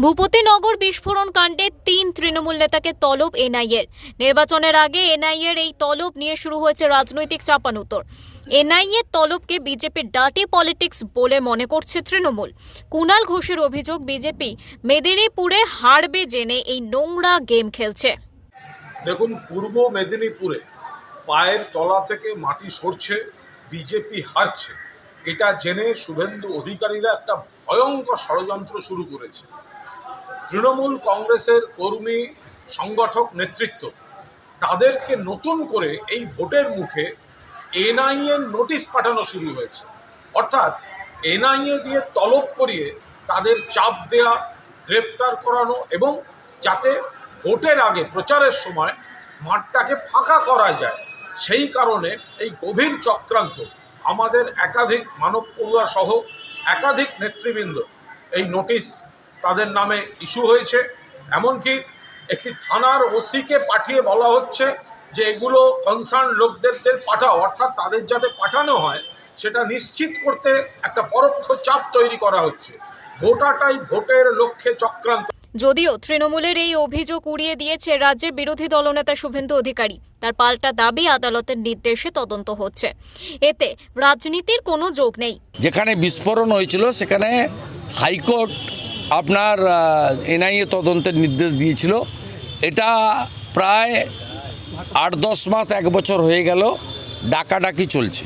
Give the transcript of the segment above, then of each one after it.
ভূপতিনগর বিস্ফোরণ কাণ্ডে তিন তৃণমূল নেতাকে তলব এনআইএর। নির্বাচনের আগে এনআইএর এই তলব নিয়ে শুরু হয়েছে রাজনৈতিক চাপানুতর এনআইএ তলবকে বিজেপির ডাটি পলিটিক্স বলে মনে করছে তৃণমূল। কুণাল ঘোষের অভিযোগ, বিজেপি মেদিনীপুরে হারবে জেনে এই নোংরা গেম খেলছে। দেখুন, পূর্ব মেদিনীপুরে পায়ের তলা থেকে মাটি সরছে, বিজেপি হারছে। এটা জেনে শুভেন্দু অধিকারীরা একটা ভয়ঙ্কর ষড়যন্ত্র শুরু করেছে। তৃণমূল কংগ্রেসের কর্মী, সংগঠক, নেতৃত্ব, তাদেরকে নতুন করে এই ভোটের মুখে এনআইএ নোটিশ পাঠানো শুরু হয়েছে। অর্থাৎ এনআইএ দিয়ে তলব করিয়ে তাদের চাপ দেয়া, গ্রেফতার করানো এবং যাতে ভোটের আগে প্রচারের সময় মাঠটাকে ফাঁকা করা যায়, সেই কারণে এই গভীর চক্রান্ত আমাদের একাধিক মানব পড়ুয়া সহ একাধিক নেতৃবৃন্দ এই নোটিশ তাদের নামে ইস্যু হয়েছে। এমনকি একটি থানার ওসিকে পাঠিয়ে বলা হচ্ছে যে এগুলো কনসার্ন লোকদের পাঠাও অর্থাৎ তাদের যাতে পাঠানো হয় সেটা নিশ্চিত করতে একটা পরোক্ষ চাপ তৈরি করা হচ্ছে। গোটাটাই ভোটের লক্ষ্যে চক্রান্ত। যদিও তৃণমূলের এই অভিযোগ উড়িয়ে দিয়েছে রাজ্যের বিরোধী দলনেতা শুভেন্দু অধিকারী তার পাল্টা দাবি আদালতের নির্দেশে তদন্ত হচ্ছে। এতে রাজনীতির কোনো যোগ নেই। যেখানে বিস্ফোরণ হয়েছিল সেখানে হাইকোর্ট আপনার এনআইএ তদন্তের নির্দেশ দিয়েছিল। এটা প্রায় আট দশ মাস, এক বছর হয়ে গেল ডাকাডাকি চলছে।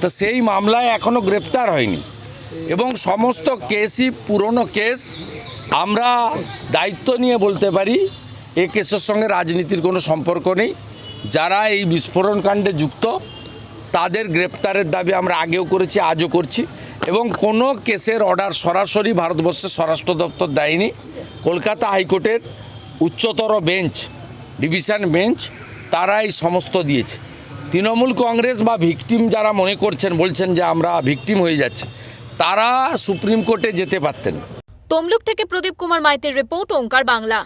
তো সেই মামলায় এখনও গ্রেপ্তার হয়নি। এবং সমস্ত কেসই পুরনো কেস। আমরা দায়িত্ব নিয়ে বলতে পারি, এ কেসের সঙ্গে রাজনীতির কোনো সম্পর্ক নেই। যারা এই বিস্ফোরণ কাণ্ডে যুক্ত, তাদের গ্রেপ্তারের দাবি আমরা আগেও করেছি, আজও করছি। এবং কোনো কেসের অর্ডার সরাসরি ভারতবর্ষের স্বরাষ্ট্র দপ্তর দেয়নি। কলকাতা হাইকোর্টের উচ্চতর বেঞ্চ, ডিভিশন বেঞ্চ তারা এই সমস্ত দিয়েছে। তৃণমূল কংগ্রেস বা ভিকটিম যারা মনে করছেন, বলছেন যে আমরা ভিকটিম হয়ে যাচ্ছি, তারা সুপ্রিম কোর্টে যেতে পারতেন। তমলুক থেকে প্রদীপ কুমার মাইতির রিপোর্ট, ওঙ্কার বাংলা।